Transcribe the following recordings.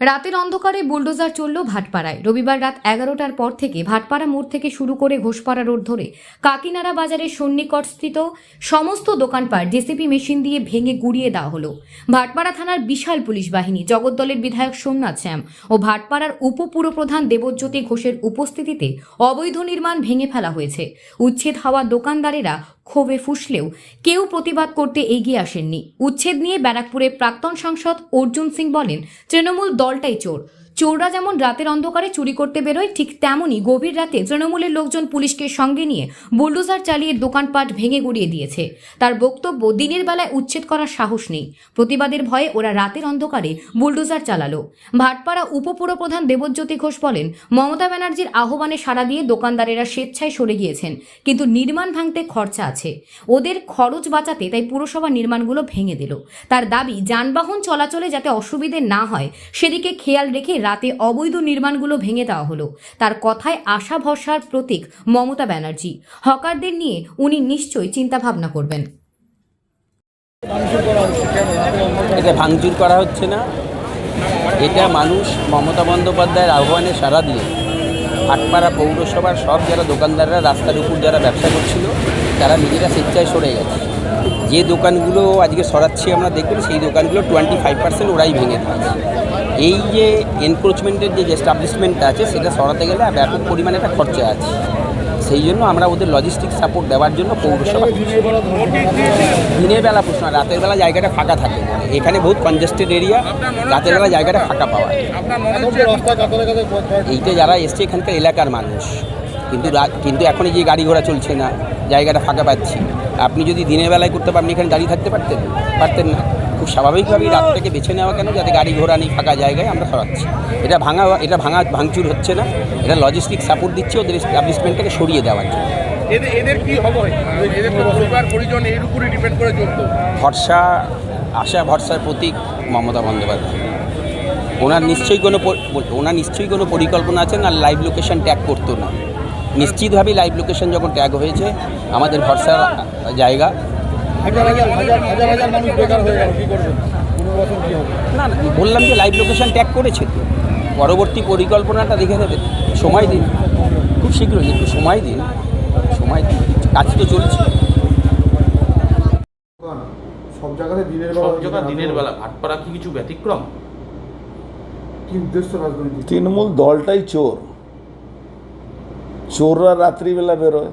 রাতের অন্ধকারে বুলডোজার চলল ভাটপাড়ায়। রবিবার রাত এগারোটার পর থেকে ভাটপাড়া মোড় থেকে শুরু করে ঘোষপাড়া রোড ধরে কাকিনাড়া বাজারের সন্নিকটস্থিত সমস্ত দোকানপাট জেসিপি মেশিন দিয়ে ভেঙে গুড়িয়ে দেওয়া হলো। ভাটপাড়া থানার বিশাল পুলিশ বাহিনী জগদ্দলের বিধায়ক সোমনাথ শ্যাম ও ভাটপাড়ার উপপুরপ্রধান দেবজ্যোতি ঘোষের উপস্থিতিতে অবৈধ নির্মাণ ভেঙে ফেলা হয়েছে। উচ্ছেদ হওয়া দোকানদারেরা ক্ষোভে ফুসলেও কেউ প্রতিবাদ করতে এগিয়ে আসেননি। উচ্ছেদ নিয়ে ব্যারাকপুরের প্রাক্তন সাংসদ অর্জুন সিং বলেন, তৃণমূল দলটাই চোর। চোররা যেমন রাতের অন্ধকারে চুরি করতে বেরোয়, ঠিক তেমনই গভীর রাতে তৃণমূলের লোকজন পুলিশকে সঙ্গে নিয়ে বুলডোজার চালিয়ে দোকানপাট ভেঙে গুড়িয়ে দিয়েছে। তার বক্তব্য, দিনের বেলায় উচ্ছেদ করার সাহস নেই। প্রতিবাদের ভয়ে ওরা রাতের অন্ধকারে বুলডোজার চালালো। ভাটপাড়া উপপুরপ্রধান দেবজ্যোতি ঘোষ বলেন, মমতা ব্যানার্জির আহ্বানে সাড়া দিয়ে দোকানদারেরা স্বেচ্ছায় সরে গিয়েছেন, কিন্তু নির্মাণ ভাঙতে খরচা আছে। ওদের খরচ বাঁচাতে তাই পুরসভা নির্মাণগুলো ভেঙে দিল। তার দাবি, যানবাহন চলাচলে যাতে অসুবিধে না হয়, সেদিকে খেয়াল রেখে রাতে অবৈধ নির্মাণগুলো ভেঙে দেওয়া হলো। তার কথায় আশা ভরসার প্রতীক মমতা ব্যানার্জি। হকারদের নিয়ে উনি নিশ্চয়ই চিন্তাভাবনা করবেন। এটা ভাঙচুর করা হচ্ছে না। এটা মানুষ মমতা বন্দ্যোপাধ্যায়ের আহ্বানে সাড়া দিয়ে হাটপাড়া পৌরসভার সব যারা দোকানদাররা, রাস্তার উপর যারা ব্যবসা করছিল, তারা নিজেরা স্বেচ্ছায় সরে গেছে। যে দোকানগুলো আজকে সরাচ্ছি আমরা দেখবেন সেই দোকানগুলো টোয়েন্টি ফাইভ পার্সেন্ট ওরাই ভেঙে দিয়েছে। এই যে এনক্রোচমেন্টের যে এস্টাবলিশমেন্টটা আছে, সেটা সরাতে গেলে ব্যাপক পরিমাণে একটা খরচা আছে। সেই জন্য আমরা ওদের লজিস্টিক সাপোর্ট দেওয়ার জন্য পৌরসভা দিনের বেলা প্রশ্ন, রাতের বেলা জায়গাটা ফাঁকা থাকে। এখানে বহুত কনজেস্টেড এরিয়া রাতের বেলা জায়গাটা ফাঁকা পাওয়া এইটা যারা এসছে, এখানকার এলাকার মানুষ। কিন্তু কিন্তু এখন যে গাড়ি ঘোড়া চলছে না, জায়গাটা ফাঁকা পাচ্ছি। আপনি যদি দিনের বেলায় করতে পারেন, এখানে দাঁড়িয়ে থাকতে পারতেন? পারতেন না। খুব স্বাভাবিকভাবেই রাতটাকে বেছে নেওয়া কেন? যাতে গাড়ি ঘোড়া নেই ফাঁকা জায়গায় আমরা সরাচ্ছি। এটা ভাঙা এটা ভাঙা ভাঙচুর হচ্ছে না। এটা লজিস্টিক সাপোর্ট দিচ্ছে ওদের এস্টাবলিশমেন্টটাকে সরিয়ে দেওয়ার জন্য। এদের এদের কি হবে এদের তো পরিবার পরিজন এর উপরে ডিপেন্ড করে চলতো। ভরসা আশা ভরসার প্রতীক মমতা বন্দ্যোপাধ্যায়। ওনার নিশ্চয়ই কোনো ওনার নিশ্চয়ই কোনো পরিকল্পনা আছে না লাইভ লোকেশন ট্যাগ করতো না। নিশ্চিতভাবেই লাইভ লোকেশন যখন ট্যাগ হয়েছে আমাদের ভরসার জায়গা হাজার হাজার হাজার হাজার হাজার মানুষ বেকার হয়ে গেল কি করবেন পুনর্বাসন কি হবে? না না বললাম যে লাইভ লোকেশন ট্যাগ করেছে পরবর্তী পরিকল্পনাটা দেখে দেবে। সময় দিন। খুব শীঘ্রই একটু সময় দিন। সময় দিন। কাজ তো চলছে। সব জায়গাতে দিনের বেলা সব জায়গা দিনের বেলা। ভাটপাড়া কি কিছু ব্যতিক্রম? কি উদ্দেশ্য রাজনৈতিক তৃণমূল দলটাই চোর। চোররা রাত্রিবেলা বেরোয়।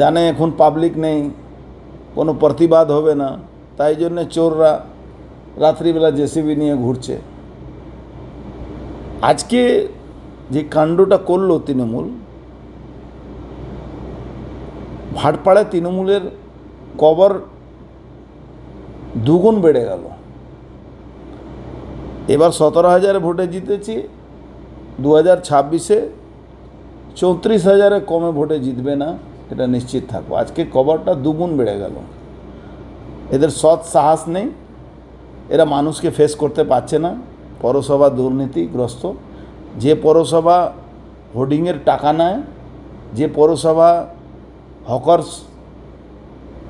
জানে এখন পাবলিক নেই। কোনো প্রতিবাদ হবে না। তাই জন্যে চোররা রাত্রিবেলা জেসিবি নিয়ে ঘুরছে। আজকে যে কাণ্ডটা করল তৃণমূল, ভাটপাড়ায় তৃণমূলের কবর দুগুণ বেড়ে গেল। এবার সতেরো হাজারে ভোটে জিতেছি দু হাজার ছাব্বিশে চৌত্রিশ হাজারে কমে ভোটে জিতবে না। এটা নিশ্চিত থাকব। আজকে কভারটা দুগুণ বেড়ে গেল। এদের সৎ সাহস নেই। এরা মানুষকে ফেস করতে পারছে না। পৌরসভা দুর্নীতিগ্রস্ত। যে পৌরসভা হোর্ডিংয়ের টাকা নেয় যে পৌরসভা হকার্স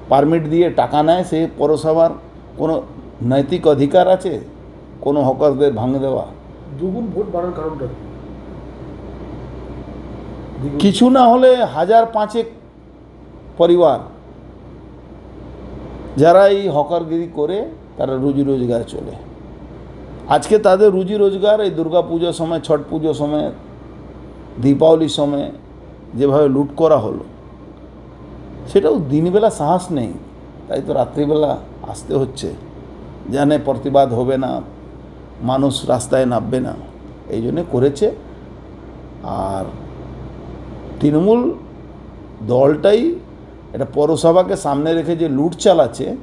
পারমিট দিয়ে টাকা নেয় সেই পৌরসভার কোনো নৈতিক অধিকার আছে? কোনো হকারদের ভাঙে দেওয়া? দুগুণ ভোট বাড়ার কারণটা কিছু না হলে হাজার পাঁচেক পরিবার। যারা এই হকারগিরি করে, তারা রুজি রোজগার চলে। আজকে তাদের রুজি রোজগার, এই দুর্গা পুজোর সময়, ছট পুজোর সময়, দীপাবলির সময় যেভাবে লুট করা হলো, সেটাও দিনবেলা সাহস নেই। তাই তো রাত্রিবেলা আসতে হচ্ছে। জানে প্রতিবাদ হবে না, মানুষ রাস্তায় নামবে না, এই জন্যে করেছে। আর তৃণমূল দলটাই এটা পৌরসভাকে সামনে রেখে যে লুট চালাচ্ছে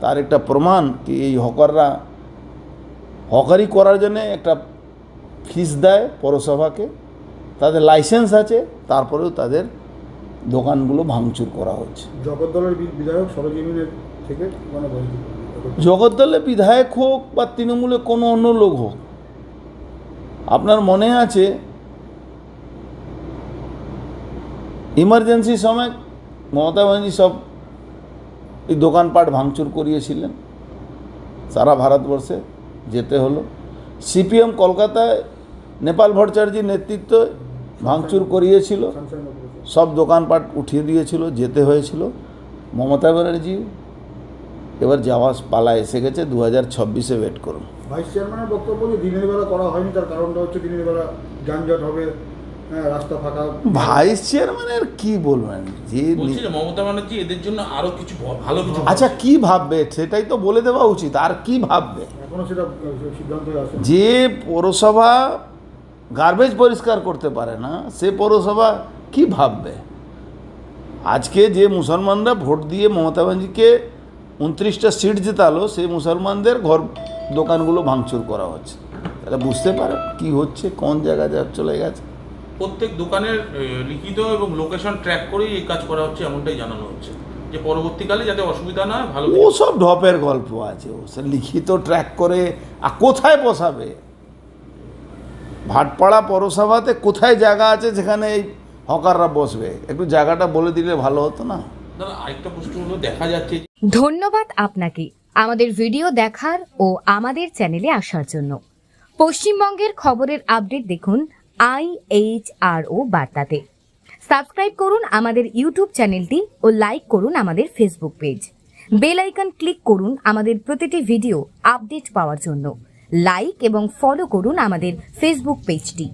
তার একটা প্রমাণ কি এই হকাররা হকারি করার জন্য একটা ফিস দেয় পৌরসভাকে তাদের লাইসেন্স আছে তারপরেও তাদের দোকানগুলো ভাঙচুর করা হচ্ছে। জগদ্দলের বিধায়ক থেকে মানে বলছি জগদ্দলে বিধায়ক হোক বা তৃণমূলে কোনো অন্য লোক হোক আপনার মনে আছে ইমার্জেন্সি সময় মমতা ব্যানার্জি সব এই দোকানপাট ভাঙচুর করিয়েছিলেন। সারা ভারতবর্ষে যেতে হলো। সিপিএম কলকাতায় নেপাল ভট্টাচার্যির নেতৃত্বে ভাঙচুর করিয়েছিল। সব দোকানপাট উঠিয়ে দিয়েছিল, যেতে হয়েছিল। মমতা ব্যানার্জি এবার যাওয়া পালা এসে গেছে দু হাজার ছাব্বিশে ওয়েট করুন। ভাইস চেয়ারম্যানের বক্তব্য যে দিনের বেলা করা হয়নি, তার কারণটা হচ্ছে দিনের বেলা যানজট হবে। রাস্তা ফাঁকা। ভাইস চেয়ারম্যানের কি বলবেন? যে মমতা ব্যানার্জি এদের জন্য আরও কিছু ভালো কিছু আচ্ছা কি ভাববে? সেটাই তো বলে দেওয়া উচিত। আর কি ভাববে? এখনও সেটা সিদ্ধান্ত যে পৌরসভা গার্বেজ পরিষ্কার করতে পারে না সে পৌরসভা কি ভাববে? আজকে যে মুসলমানরা ভোট দিয়ে মমতা ব্যানার্জিকে উনত্রিশটা সিট জেতালো সেই মুসলমানদের ঘর দোকানগুলো ভাঙচুর করা হচ্ছে। তাহলে বুঝতে পারে কি হচ্ছে কোন জায়গায় যা চলে গেছে। প্রত্যেক দোকানের লিখিত এবং লোকেশন ট্র্যাক করেই এই কাজ করা হচ্ছে এমনটাই জানানো হচ্ছে। যে পরবর্তীকালে যাতে অসুবিধা না হয় ভালো ও সব ঢপের গল্প আছে। ও সে লিখিত ট্র্যাক করে আর কোথায় বসাবে? ভাটপাড়া পৌরসভাতে কোথায় জায়গা আছে যেখানে এই হকাররা বসবে? একটু জায়গাটা বলে দিলে ভালো হতো না? দাদা আরেকটা প্রশ্ন হলো দেখা যাচ্ছে ধন্যবাদ আপনাকে। আমাদের ভিডিও দেখার ও আমাদের চ্যানেলে আসার জন্য। পশ্চিমবঙ্গের খবরের আপডেট দেখুন আই এইচ আর ও বার্তাতে। সাবস্ক্রাইব করুন আমাদের ইউটিউব চ্যানেলটি ও লাইক করুন আমাদের Facebook page. Bell icon click করুন আমাদের প্রতিটি ভিডিও আপডেট পাওয়ার জন্য। লাইক এবং ফলো করুন আমাদের ফেসবুক পেজটি।